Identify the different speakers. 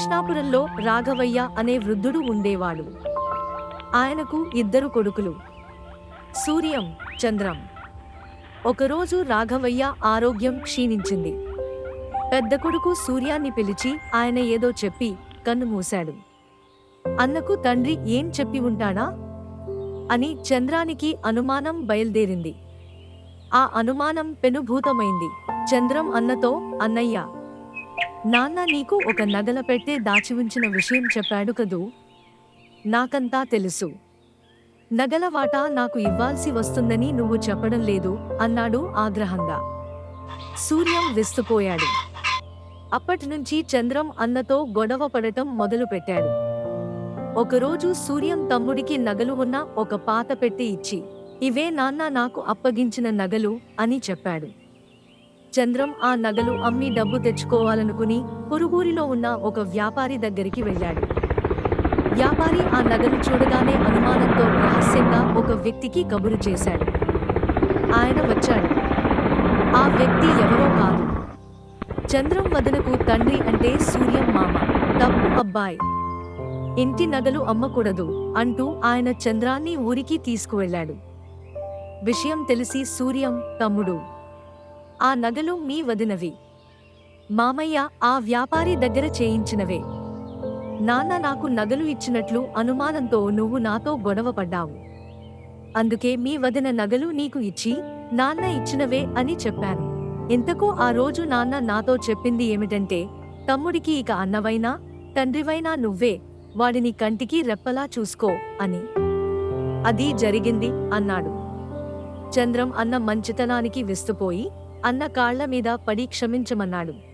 Speaker 1: కృష్ణాపురంలో రాఘవయ్య అనే వృద్ధుడు ఉండేవాడు. ఆయనకు ఇద్దరు కొడుకులు సూర్యం చంద్రం. ఒకరోజు రాఘవయ్య ఆరోగ్యం క్షీణించింది. పెద్ద కొడుకు సూర్యాన్ని పిలిచి ఆయన ఏదో చెప్పి కన్ను మూశాడు. అన్నకు తండ్రి ఏం చెప్పి ఉంటాడా? అని చంద్రానికి అనుమానం బయల్దేరింది. ఆ అనుమానం పెనుభూతమైంది. చంద్రం అన్నతో అన్నయ్య నాన్న నీకు ఒక నగల పెట్టే దాచి ఉంచిన విషయం చెప్పాడు కదూ? నాకంతా తెలుసు. నగల వాటా నాకు ఇవ్వాల్సి వస్తుందని నువ్వు చెప్పడం లేదు అన్నాడు ఆగ్రహంగా. సూర్యం విస్తుపోయాడు. అప్పటినుంచి చంద్రం అన్నతో గొడవ పడటం మొదలుపెట్టాడు. ఒకరోజు సూర్యం తమ్ముడికి నగలు ఉన్న ఒక పాత పెట్టి ఇచ్చి ఇవే నాన్న నాకు అప్పగించిన నగలు అని చెప్పాడు. చంద్రం ఆ నగలు అమ్మి డబ్బు తెచ్చుకోవాలనుకుని పొరుగురిలో ఉన్న ఒక వ్యాపారి దగ్గరికి వెళ్ళాడు. వ్యాపారి ఆ నగలు చూడగానే అనుమానంతో రహస్యంగా ఒక వ్యక్తికి కబురు చేశాడు. ఆయన వచ్చాడు. ఆ వ్యక్తి ఎవరో కాదు. చంద్రం వదనకు తండ్రి అంటే సూర్యం మామ. తప్పు అబ్బాయి. ఇంటి నగలు అమ్మకూడదు అంటూ ఆయన చంద్రాన్ని ఊరికి తీసుకువెళ్ళాడు. విషయం తెలిసి సూర్యం తమ్ముడు ఆ నగలు మీ వదినవి. మామయ్య ఆ వ్యాపారి దగ్గర చేయించినవే. నాన్న నాకు నగలు ఇచ్చినట్లు అనుమానంతో నువ్వు నాతో గొడవపడ్డావు అందుకే మీ వదిన నగలు నీకు ఇచ్చి నాన్న ఇచ్చినవే అని చెప్పాను. ఇంతకు ఆ రోజు నాన్న నాతో చెప్పింది ఏమిటంటే తమ్ముడికి ఇక అన్నవైనా తండ్రివైనా నువ్వే వాడిని కంటికి రెప్పలా చూసుకో అని. అది జరిగింది అన్నాడు. చంద్రం అన్న మంచితనానికి విస్తుపోయి అన్న కాళ్ళ మీద పడి క్షమించమన్నాడు.